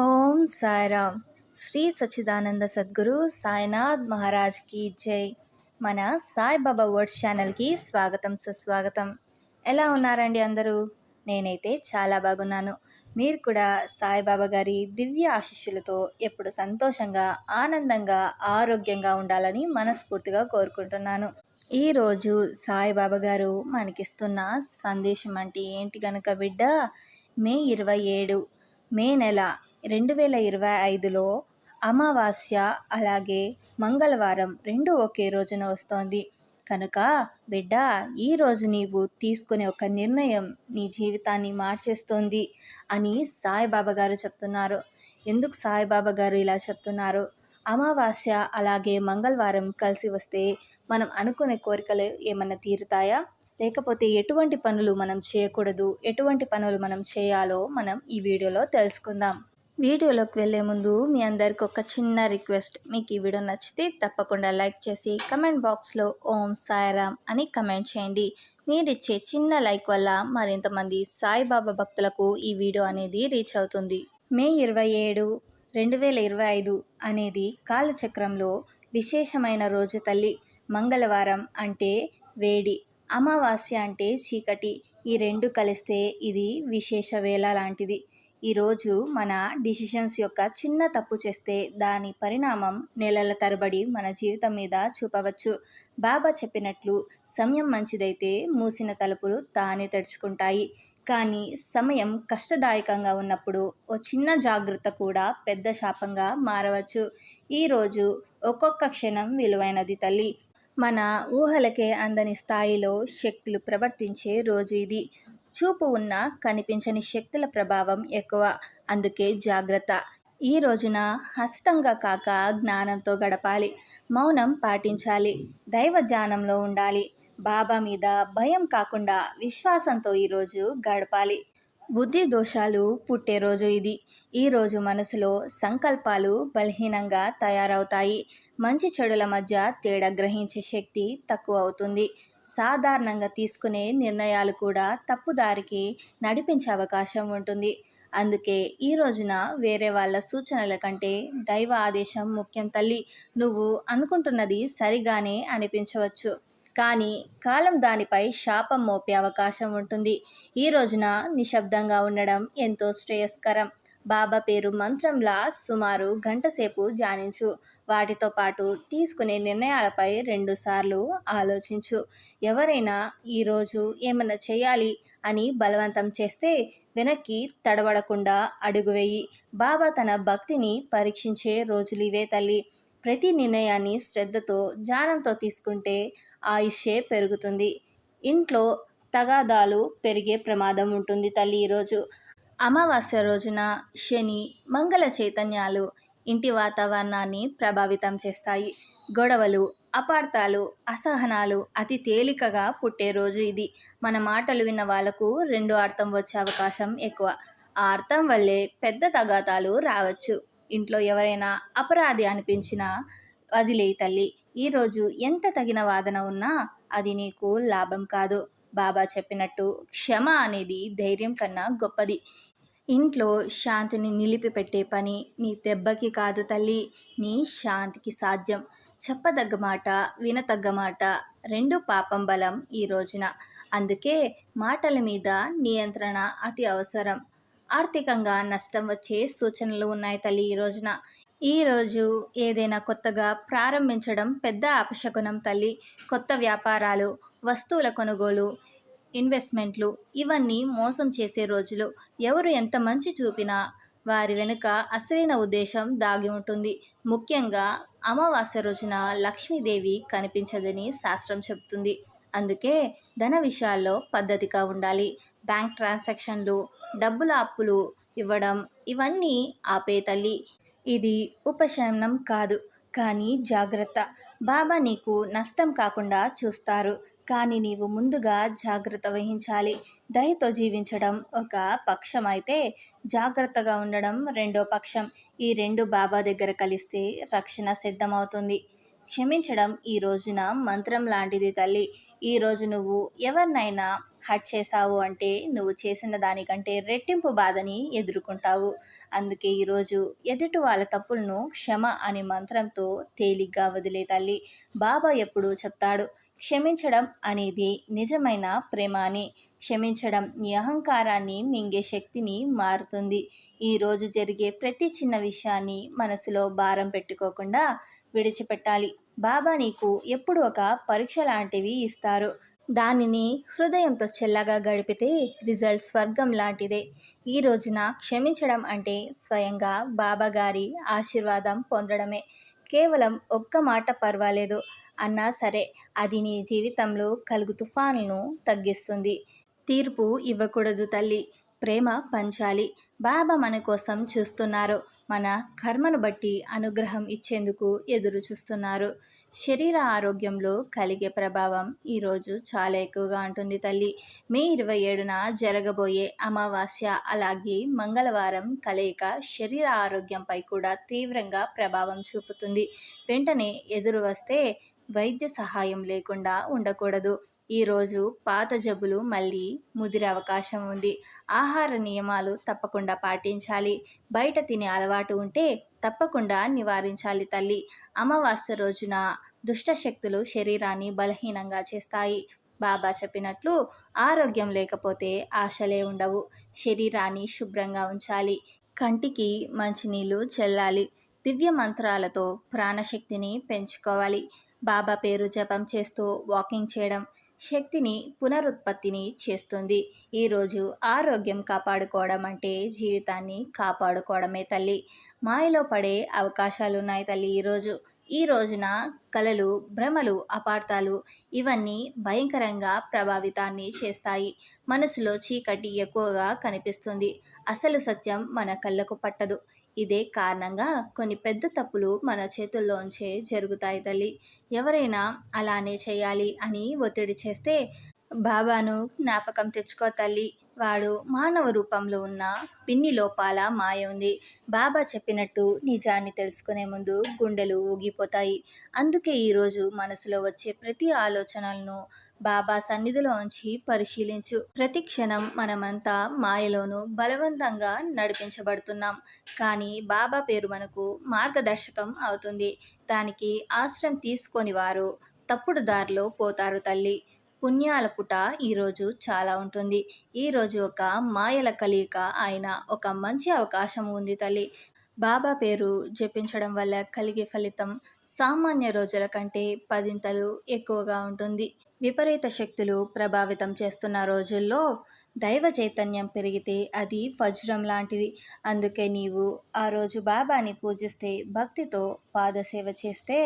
ఓం సాయిరామ్. శ్రీ సచ్చిదానంద సద్గురు సాయినాథ్ మహారాజ్కి జై. మన సాయిబాబా వర్డ్స్ ఛానల్కి స్వాగతం సుస్వాగతం. ఎలా ఉన్నారండి అందరూ? నేనైతే చాలా బాగున్నాను. మీరు కూడా సాయిబాబా గారి దివ్య ఆశీస్సులతో ఎప్పుడు సంతోషంగా ఆనందంగా ఆరోగ్యంగా ఉండాలని మనస్ఫూర్తిగా కోరుకుంటున్నాను. ఈరోజు సాయిబాబా గారు మనకిస్తున్న సందేశం అంటే ఏంటి గనక బిడ్డ? మే ఇరవై ఏడు మే నెల రెండు వేల ఇరవై ఐదులో అమావాస్య అలాగే మంగళవారం రెండు ఒకే రోజున వస్తోంది. కనుక బిడ్డ ఈరోజు నీవు తీసుకునే ఒక నిర్ణయం నీ జీవితాన్ని మార్చేస్తోంది అని సాయిబాబా గారు చెప్తున్నారు. ఎందుకు సాయిబాబా గారు ఇలా చెప్తున్నారు? అమావాస్య అలాగే మంగళవారం కలిసి వస్తే మనం అనుకునే కోరికలు ఏమన్నా తీరుతాయా? లేకపోతే ఎటువంటి పనులు మనం చేయకూడదు? ఎటువంటి పనులు మనం చేయాలో మనం ఈ వీడియోలో తెలుసుకుందాం. వీడియోలోకి వెళ్ళే ముందు మీ అందరికి ఒక చిన్న రిక్వెస్ట్. మీకు ఈ వీడియో నచ్చితే తప్పకుండా లైక్ చేసి కమెంట్ బాక్స్లో ఓం సాయిరామ్ అని కమెంట్ చేయండి. మీరిచ్చే చిన్న లైక్ వల్ల మరింతమంది సాయిబాబా భక్తులకు ఈ వీడియో అనేది రీచ్ అవుతుంది. మే ఇరవై ఏడు రెండు వేల ఇరవై ఐదు అనేది కాలచక్రంలో విశేషమైన రోజు తల్లి. మంగళవారం అంటే వేడి అమావాస్య అంటే చీకటి. ఈ రెండు కలిస్తే ఇది విశేష వేళ లాంటిది. ఈరోజు మన డిసిషన్స్ యొక్క చిన్న తప్పు చేస్తే దాని పరిణామం నెలల తరబడి మన జీవితం మీద చూపవచ్చు. బాబా చెప్పినట్లు సమయం మంచిదైతే మూసిన తలుపులు తానే తెరుచుకుంటాయి. కానీ సమయం కష్టదాయకంగా ఉన్నప్పుడు ఓ చిన్న జాగ్రత్త కూడా పెద్ద శాపంగా మారవచ్చు. ఈరోజు ఒక్కొక్క క్షణం విలువైనది తల్లి. మన ఊహలకే అందని స్థాయిలో శక్తులు ప్రవర్తించే రోజు ఇది. చూపు ఉన్న కనిపించని శక్తుల ప్రభావం ఎక్కువ. అందుకే జాగ్రత్త. ఈ రోజున హస్తంగా కాక జ్ఞానంతో గడపాలి. మౌనం పాటించాలి. దైవ ధ్యానంలో ఉండాలి. బాబా మీద భయం కాకుండా విశ్వాసంతో ఈరోజు గడపాలి. బుద్ధి దోషాలు పుట్టే రోజు ఇది. ఈరోజు మనసులో సంకల్పాలు బలహీనంగా తయారవుతాయి. మంచి చెడుల మధ్య తేడా గ్రహించే శక్తి తక్కువ అవుతుంది. సాధారణంగా తీసుకునే నిర్ణయాలు కూడా తప్పుదారికి నడిపించే అవకాశం ఉంటుంది. అందుకే ఈ రోజున వేరే వాళ్ళ సూచనల కంటే దైవ ఆదేశం ముఖ్యం తల్లి. నువ్వు అనుకుంటున్నది సరిగానే అనిపించవచ్చు. కానీ కాలం దానిపై శాపం మోపే అవకాశం ఉంటుంది. ఈ రోజున నిశ్శబ్దంగా ఉండడం ఎంతో శ్రేయస్కరం. బాబా పేరు మంత్రంలా సుమారు గంటసేపు ధ్యానించు. వాటితో పాటు తీసుకునే నిర్ణయాలపై రెండుసార్లు ఆలోచించు. ఎవరైనా ఈరోజు ఏమన్నా చేయాలి అని బలవంతం చేస్తే వెనక్కి తడబడకుండా అడుగువేయి బాబా తన భక్తిని పరీక్షించే రోజులు ఇవే తల్లి. ప్రతి నిర్ణయాన్ని శ్రద్ధతో జ్ఞానంతో తీసుకుంటే ఆయుష్యే పెరుగుతుంది. ఇంట్లో తగాదాలు పెరిగే ప్రమాదం ఉంటుంది తల్లి ఈరోజు అమావాస్య రోజున శని మంగళ చైతన్యాలు ఇంటి వాతావరణాన్ని ప్రభావితం చేస్తాయి. గొడవలు అపార్థాలు అసహనాలు అతి తేలికగా పుట్టే రోజు ఇది. మన మాటలు విన్న వాళ్ళకు రెండు అర్థం వచ్చే అవకాశం ఎక్కువ. ఆ అర్థం వల్లే పెద్ద తగాతాలు రావచ్చు. ఇంట్లో ఎవరైనా అపరాధి అనిపించినా వదిలేయి తల్లి. ఈరోజు ఎంత తగిన వాదన ఉన్నా అది నీకు లాభం కాదు. బాబా చెప్పినట్టు క్షమ అనేది ధైర్యం కన్నా గొప్పది. ఇంట్లో శాంతిని నిలిపిపెట్టే పని నీ దెబ్బకి కాదు తల్లి. నీ శాంతికి సాధ్యం. చెప్పదగ్గ మాట వినతగ్గ మాట రెండు పాపం బలం ఈ రోజున. అందుకే మాటల మీద నియంత్రణ అతి అవసరం. ఆర్థికంగా నష్టం వచ్చే సూచనలు ఉన్నాయి తల్లి ఈ రోజున. ఈరోజు ఏదైనా కొత్తగా ప్రారంభించడం పెద్ద అపశకునం తల్లి. కొత్త వ్యాపారాలు వస్తువుల కొనుగోలు ఇన్వెస్ట్మెంట్లు ఇవన్నీ మోసం చేసే రోజులు ఎవరు ఎంత మంచి చూపినా వారి వెనుక అసలైన ఉద్దేశం దాగి ఉంటుంది. ముఖ్యంగా అమావాస్య రోజున లక్ష్మీదేవి కనిపించదని శాస్త్రం చెబుతుంది. అందుకే ధన విషయాల్లో పద్ధతిగా ఉండాలి. బ్యాంక్ ట్రాన్సాక్షన్లు డబ్బుల అప్పులు ఇవ్వడం ఇవన్నీ ఆపే తల్లి. ఇది ఉపశమనం కాదు. కానీ జాగ్రత్త. బాబా నీకు నష్టం కాకుండా చూస్తారు. కానీ నీవు ముందుగా జాగ్రత్త వహించాలి. దయతో జీవించడం ఒక పక్షం అయితే జాగ్రత్తగా ఉండడం రెండో పక్షం. ఈ రెండు బాబా దగ్గర కలిస్తే రక్షణ సిద్ధమవుతుంది. క్షమించడం ఈ రోజున మంత్రం లాంటిది తల్లి. ఈ రోజు నువ్వు ఎవరినైనా హట్ చేశావు అంటే నువ్వు చేసిన దానికంటే రెట్టింపు బాధని ఎదుర్కొంటావు. అందుకే ఈరోజు ఎదుటి వాళ్ళ తప్పులను క్షమ అనే మంత్రంతో తేలిగ్గా వదిలే తల్లి. బాబా ఎప్పుడూ చెప్తాడు క్షమించడం అనేది నిజమైన ప్రేమ అని క్షమించడం నీ అహంకారాన్ని మింగే శక్తిని మారుతుంది. ఈరోజు జరిగే ప్రతి చిన్న విషయాన్ని మనసులో భారం పెట్టుకోకుండా విడిచిపెట్టాలి. బాబా నీకు ఎప్పుడు ఒక పరీక్ష లాంటివి ఇస్తారు. దానిని హృదయంతో చెల్లగా గడిపితే రిజల్ట్ స్వర్గం లాంటిదే. ఈ రోజున క్షమించడం అంటే స్వయంగా బాబా గారి ఆశీర్వాదం పొందడమే. కేవలం ఒక్క మాట పర్వాలేదు. అన్నా సరే అది నీ జీవితంలో కలుగు తుఫాన్లను తగ్గిస్తుంది. తీర్పు ఇవ్వకూడదు తల్లి. ప్రేమ పంచాలి. బాబా మన కోసం చూస్తున్నారు. మన కర్మను బట్టి అనుగ్రహం ఇచ్చేందుకు ఎదురు చూస్తున్నారు. శరీర ఆరోగ్యంలో కలిగే ప్రభావం ఈరోజు చాలా ఎక్కువగా ఉంటుంది తల్లి. మే ఇరవై ఏడున జరగబోయే అమావాస్య అలాగే మంగళవారం కలయిక శరీర ఆరోగ్యంపై కూడా తీవ్రంగా ప్రభావం చూపుతుంది. వెంటనే ఎదురు వస్తే వైద్య సహాయం లేకుండా ఉండకూడదు. ఈరోజు పాత జబ్బులు మళ్ళీ ముదిరే అవకాశం ఉంది. ఆహార నియమాలు తప్పకుండా పాటించాలి. బయట తినే అలవాటు ఉంటే తప్పకుండా నివారించాలి తల్లి. అమావాస్య రోజున దుష్టశక్తులు శరీరాన్ని బలహీనంగా చేస్తాయి. బాబా చెప్పినట్లు ఆరోగ్యం లేకపోతే ఆశలే ఉండవు. శరీరాన్ని శుభ్రంగా ఉంచాలి. కంటికి మంచినీళ్ళు చెల్లాలి. దివ్య మంత్రాలతో ప్రాణశక్తిని పెంచుకోవాలి. బాబా పేరు జపం చేస్తూ వాకింగ్ చేయడం శక్తిని పునరుత్పత్తిని చేస్తుంది. ఈరోజు ఆరోగ్యం కాపాడుకోవడం అంటే జీవితాన్ని కాపాడుకోవడమే తల్లి. మాయలో పడే అవకాశాలు ఉన్నాయి తల్లి ఈరోజు ఈ రోజున కలలు భ్రమలు అపార్థాలు ఇవన్నీ భయంకరంగా ప్రభావితాన్ని చేస్తాయి. మనసులో చీకటి ఎక్కువగా కనిపిస్తుంది. అసలు సత్యం మన కళ్ళకు పట్టదు. ఇదే కారణంగా కొన్ని పెద్ద తప్పులు మన చేతుల్లోంచే జరుగుతాయి తల్లి. ఎవరైనా అలానే చేయాలి అని ఒత్తిడి చేస్తే బాబాను జ్ఞాపకం తెచ్చుకో తల్లి. వాడు మానవ రూపంలో ఉన్న పిన్ని లోపాల మాయ ఉంది. బాబా చెప్పినట్టు నిజాన్ని తెలుసుకునే ముందు గుండెలు ఊగిపోతాయి. అందుకే ఈరోజు మనసులో వచ్చే ప్రతి ఆలోచనలను బాబా సన్నిధిలోంచి పరిశీలించు. ప్రతి క్షణం మనమంతా మాయలోనూ బలవంతంగా నడిపించబడుతున్నాం. కానీ బాబా పేరు మనకు మార్గదర్శకం అవుతుంది. దానికి ఆశ్రయం తీసుకొని వారు తప్పుడు దారిలో పోతారు తల్లి. పుణ్యాల పుట ఈరోజు చాలా ఉంటుంది. ఈరోజు ఒక మాయల కలియిక అయిన ఒక మంచి అవకాశం ఉంది తల్లి. బాబా పేరు జపించడం వల్ల కలిగే ఫలితం సామాన్య రోజుల కంటే పదింతలు ఎక్కువగా ఉంటుంది. విపరీత శక్తులు ప్రభావితం చేస్తున్న రోజుల్లో దైవ చైతన్యం పెరిగితే అది వజ్రం లాంటిది. అందుకే నీవు ఆ రోజు బాబాని పూజిస్తే భక్తితో పాదసేవ చేస్తే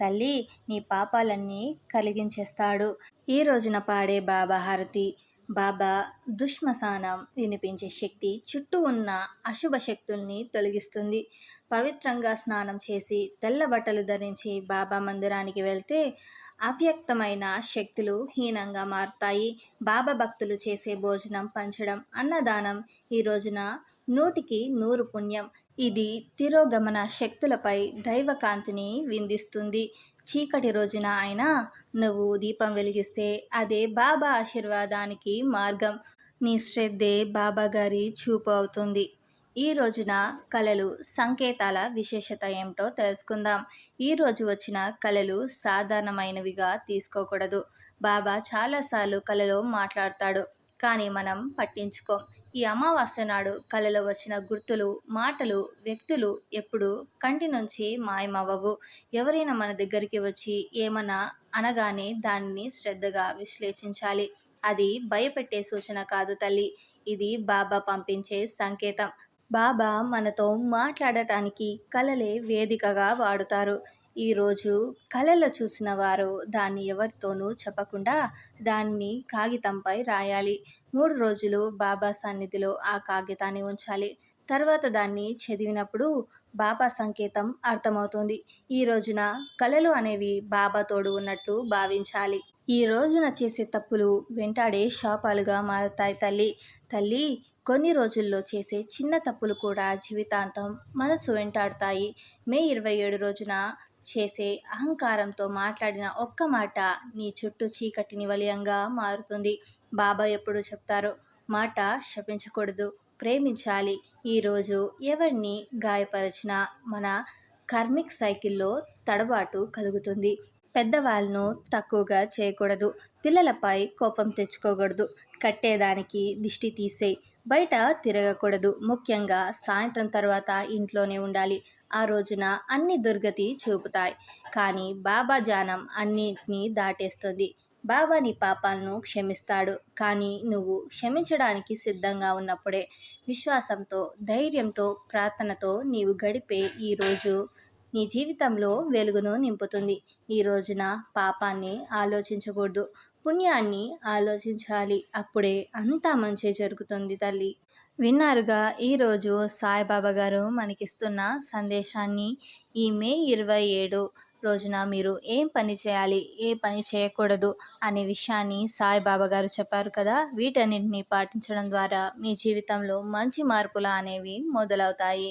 తల్లి నీ పాపాలన్నీ కలిగించేస్తాడు. ఈ రోజున పాడే బాబా హారతి బాబా దుష్మసానం వినిపించే శక్తి చుట్టూ ఉన్న అశుభ శక్తుల్ని తొలగిస్తుంది. పవిత్రంగా స్నానం చేసి తెల్ల బట్టలు ధరించి బాబా మందిరానికి వెళ్తే అవ్యక్తమైన శక్తులు హీనంగా మారుతాయి. బాబా భక్తులు చేసే భోజనం పంచడం అన్నదానం ఈ రోజున నూటికి నూరు పుణ్యం. ఇది తిరోగమన శక్తులపై దైవకాంతిని విందిస్తుంది. చీకటి రోజున అయినా నువ్వు దీపం వెలిగిస్తే అదే బాబా ఆశీర్వాదానికి మార్గం. నీ శ్రద్ధే బాబా గారి చూపు అవుతుంది. ఈ రోజున కళలు సంకేతాల విశేషత ఏమిటో తెలుసుకుందాం. ఈ రోజు వచ్చిన కళలు సాధారణమైనవిగా తీసుకోకూడదు. బాబా చాలాసార్లు కళలో మాట్లాడతాడు. కానీ మనం పట్టించుకోం. ఈ అమావాస్య నాడు కళలో వచ్చిన గుర్తులు మాటలు వ్యక్తులు ఎప్పుడు కంటి నుంచి మాయమవ్వవు. ఎవరైనా మన దగ్గరికి వచ్చి ఏమన్నా అనగానే దానిని శ్రద్ధగా విశ్లేషించాలి. అది భయపెట్టే సూచన కాదు తల్లి. ఇది బాబా పంపించే సంకేతం. బాబా మనతో మాట్లాడటానికి కళలే వేదికగా వాడుతారు. ఈరోజు కళలో చూసిన వారు దాన్ని ఎవరితోనూ చెప్పకుండా దాన్ని కాగితంపై రాయాలి. మూడు రోజులు బాబా సన్నిధిలో ఆ కాగితాన్ని ఉంచాలి. తర్వాత దాన్ని చదివినప్పుడు బాబా సంకేతం అర్థమవుతుంది. ఈ రోజున కళలు అనేవి బాబా తోడు ఉన్నట్టు భావించాలి. ఈ రోజున చేసే తప్పులు వెంటాడే శాపాలుగా మారుతాయి తల్లి. తల్లి కొన్ని రోజుల్లో చేసే చిన్న తప్పులు కూడా జీవితాంతం మనసు వెంటాడుతాయి. మే ఇరవై ఏడు రోజున చేసే అహంకారంతో మాట్లాడిన ఒక్క మాట నీ చుట్టూ చీకటిని వలయంగా మారుతుంది. బాబా ఎప్పుడు చెప్తారు? మాట శపించకూడదు ప్రేమించాలి. ఈరోజు ఎవరిని గాయపరిచినా మన కర్మిక్ సైకిల్లో తడబాటు కలుగుతుంది. పెద్దవాళ్ళను తక్కువగా చేయకూడదు. పిల్లలపై కోపం తెచ్చుకోకూడదు. కట్టేదానికి దిష్టి తీసేయి. బయట తిరగకూడదు. ముఖ్యంగా సాయంత్రం తర్వాత ఇంట్లోనే ఉండాలి. ఆ రోజున అన్ని దుర్గతి చూపుతాయి. కానీ బాబా జానం అన్నిటినీ దాటేస్తుంది. బాబా నీ పాపాలను క్షమిస్తాడు. కానీ నువ్వు క్షమించడానికి సిద్ధంగా ఉన్నప్పుడే విశ్వాసంతో ధైర్యంతో ప్రార్థనతో నీవు గడిపే ఈరోజు నీ జీవితంలో వెలుగును నింపుతుంది. ఈ రోజున పాపాన్ని ఆలోచించకూడదు. పుణ్యాన్ని ఆలోచించాలి. అప్పుడే అంతా మంచి జరుగుతుంది తల్లి. విన్నారుగా ఈరోజు సాయిబాబా గారు మనకిస్తున్న సందేశాన్ని ఈ మే ఇరవై ఏడు రోజున మీరు ఏం పని చేయాలి ఏ పని చేయకూడదు అనే విషయాన్ని సాయిబాబా గారు చెప్పారు కదా? వీటన్నింటినీ పాటించడం ద్వారా మీ జీవితంలో మంచి మార్పులు అనేవి మొదలవుతాయి.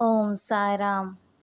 ఓం సాయిరామ్.